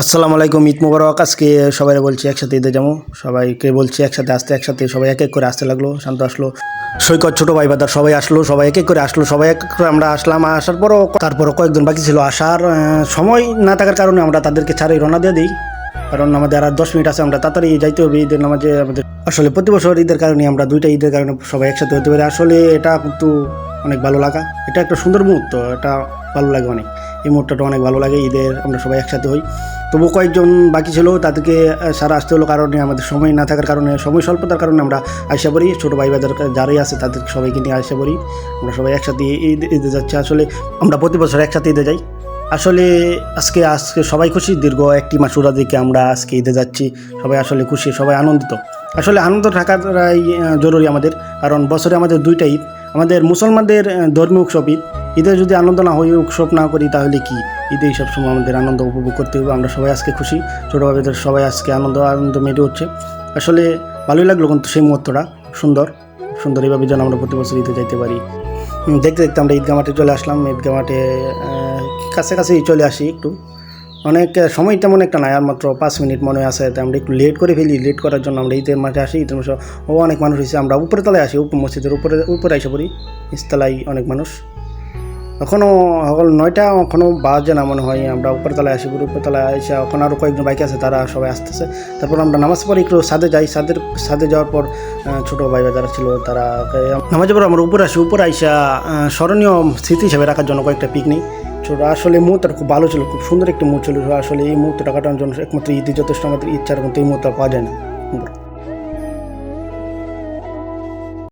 আসসালামু আলাইকুম, ঈদ মুবারক। আজকে সবাই বলছি একসাথে ঈদে যাব। সবাইকে বলছি একসাথে আসতে, একসাথে সবাই এক এক করে আসতে লাগল, শান্ত আসলো। সৈকত, ছোটো ভাই বাদার সবাই আসলো, সবাই এক এক করে আসলো, সবাই এক করে আমরা আসলাম। আসার পরও তারপরও কয়েকজন বাকি ছিল। আসার সময় না থাকার কারণে আমরা তাদেরকে ছাড়াই রওনা দিয়ে দিই। কারণ আমাদের আর দশ মিনিট আছে, আমরা তাড়াতাড়ি যাইতে হবে ঈদের নামাজে আমাদের। আসলে প্রতি বছর ঈদের কারণে আমরা দুইটা ঈদের কারণে সবাই একসাথে হতে পারি। আসলে এটা কিন্তু অনেক ভালো লাগা। এটা একটা সুন্দর মুহূর্ত, এটা ভালো লাগে অনেক। এই মুহূর্তটা অনেক ভালো লাগে, ঈদের আমরা সবাই একসাথে হই। তবু কয়েকজন বাকি ছিল, তাদেরকে সারা আসতে হলো কারণে আমাদের সময় না থাকার কারণে, সময় স্বল্পতার কারণে আমরা আয়সা পড়ি। ছোটো ভাই বাজার যারাই আছে তাদের সবাইকে নিয়ে আয়সা পড়ি। আমরা সবাই একসাথে ঈদ, ঈদে যাচ্ছি। আসলে আমরা প্রতি বছর একসাথে ঈদে যাই। আসলে আজকে আজকে সবাই খুশি? দীর্ঘ একটি মাস উড়া দিকে আমরা আজকে ঈদে যাচ্ছি। সবাই আসলে খুশি, সবাই আনন্দিত। আসলে আনন্দ থাকাটাই জরুরি আমাদের। কারণ বছরে আমাদের দুইটা ঈদ। আমাদের মুসলমানদের ধর্মীয় উৎসব ঈদ। ঈদে যদি আনন্দ না হই উৎসব না করি, তাহলে কি? ঈদে সব সময় আমাদের আনন্দ উপভোগ করতে হবে। আমরা সবাই আজকে খুশি। ছোটোভাবে সবাই আজকে আনন্দ আনন্দ মেটে হচ্ছে আসলে ভালোই লাগল কিন্তু সেই মুহূর্তটা। সুন্দর। সুন্দর এইভাবে যেন আমরা প্রতি বছর ঈদে যাইতে পারি। দেখতে দেখতে আমরা ঈদগা মাঠে চলে আসলাম। ঈদগা মাঠে আহ, কাছে চলে আসি একটু। অনেক সময় তেমন একটা নাই আর মাত্র পাঁচ মিনিট মনে আছে তাই আমরা একটু লেট করে ফেলি লেট করার জন্য আমরা ঈদের মাঠে আসি ঈদের মাসে ও অনেক মানুষ হয়েছে আমরা উপরে তলায় আসি উপ মসজিদের উপরে উপরে এসে পড়ি নিচতলায় অনেক মানুষ। এখনও সকল নয়টা এখনও বাজে না মনে হয় আমরা উপরতলায় আসি পুরো উপরতলায় এসে এখন আরও কয়েকজন বাইক আছে তারা সবাই আসতেছে। তারপর আমরা নামাজ পড়ে একটু সাদে যাই সাদের সাদে যাওয়ার পর ছোটো ভাই যারা ছিল তারা নামাজের পর আমরা উপরে আসি উপরে আইসা স্মরণীয় স্মৃতি হিসেবে রাখার জন্য কয়েকটা পিকনিক ছোট। আসলে মুহূর্তটা খুব ভালো ছিল, খুব সুন্দর একটি মুহূর্ত ছিল। আসলে এই মুহূর্তটা কাটানোর জন্য একমাত্র ঈদে যথেষ্ট আমাদের ইচ্ছার মতো এই মুহূর্তটা পাওয়া যায় না।